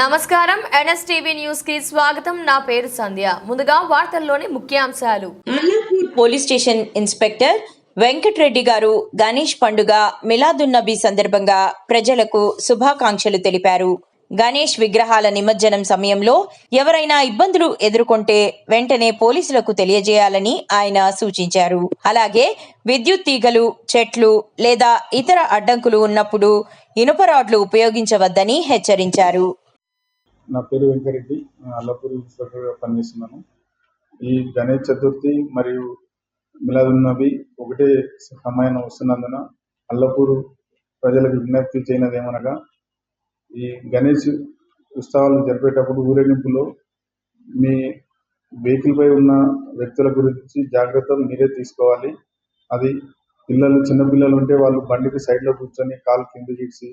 నమస్కారం. ఎన్ఎస్టీవీ న్యూస్కి స్వాగతం. నా పేరు సంధ్య. ముందుగా వార్తల్లోని ముఖ్యాంశాలు. Allapur police station inspector Venkatreddy గారు గణేష్ పండుగ మిలాదున్నబీ సందర్భంగా ప్రజలకు శుభాకాంక్షలు తెలిపారు. గణేష్ విగ్రహాల నిమజ్జనం సమయంలో ఎవరైనా ఇబ్బందులు ఎదుర్కొంటే వెంటనే పోలీసులకు తెలియజేయాలని ఆయన సూచించారు. అలాగే విద్యుత్ తీగలు చెట్లు లేదా ఇతర అడ్డంకులు ఉన్నప్పుడు ఇనుప రాడ్లు ఉపయోగించవద్దని హెచ్చరించారు. నా పేరు వెంకరెడ్డి. నేను అల్లపూర్ ఇన్స్పెక్టర్గా పనిచేస్తున్నాను. ఈ గణేష్ చతుర్థి మరియు మిలాదున్నవి ఒకటే సమయం వస్తున్నందున అల్లపూరు ప్రజలకు విజ్ఞప్తి చేయనది ఏమనగా ఈ గణేష్ ఉత్సవాలు జరిపేటప్పుడు ఊరేగింపులో మీ వెహికల్ పై ఉన్న వ్యక్తుల గురించి జాగ్రత్తలు మీరే తీసుకోవాలి. అది పిల్లలు చిన్న పిల్లలు ఉంటే వాళ్ళు బండికి సైడ్లో కూర్చొని కాలు కింద చేసి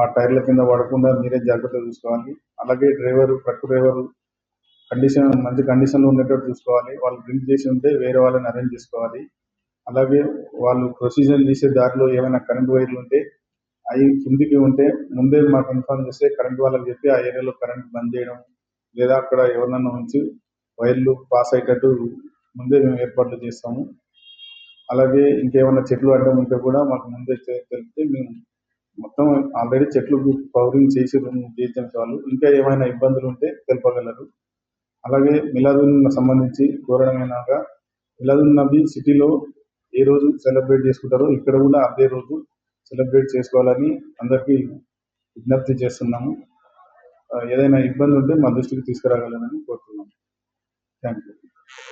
ఆ టైర్ల కింద పడకుండా మీరే జాగ్రత్త చూసుకోవాలి. అలాగే డ్రైవర్ ట్రక్ డ్రైవర్ కండిషన్ మంచి కండిషన్లో ఉండేటట్టు చూసుకోవాలి. వాళ్ళు డ్రింక్ చేసి ఉంటే వేరే వాళ్ళని అరేంజ్ చేసుకోవాలి. అలాగే వాళ్ళు ప్రొసీజర్ తీసే దారిలో ఏమైనా కరెంట్ వైర్లు ఉంటే అవి కిందికి ఉంటే ముందే మాకు ఇన్ఫార్మ్ చేస్తే కరెంట్ వాళ్ళకి చెప్పి ఆ ఏరియాలో కరెంట్ బంద్ చేయడం లేదా అక్కడ ఎవరినన్నా ఉంచి వైర్లు పాస్ అయ్యేటట్టు ముందే మేము ఏర్పాట్లు చేస్తాము. అలాగే ఇంకేమైనా చెట్లు అడ్డం ఉంటే కూడా మాకు ముందే తెలిపితే మేము మొత్తం ఆల్రెడీ చెట్లు పవరింగ్ చేసి జిహెచ్ఎంసీ వాళ్ళు. ఇంకా ఏమైనా ఇబ్బందులు ఉంటే తెలుపగలరు. అలాగే మిలాదున్ సంబంధించి ఘోరమైనగా మిలాదున్ నబీ సిటీలో ఏ రోజు సెలబ్రేట్ చేసుకుంటారో ఇక్కడ కూడా అదే రోజు సెలబ్రేట్ చేసుకోవాలని అందరికీ విజ్ఞప్తి చేస్తున్నాము. ఏదైనా ఇబ్బంది ఉంటే మా దృష్టికి తీసుకురాగలనని కోరుతున్నాము. Thank you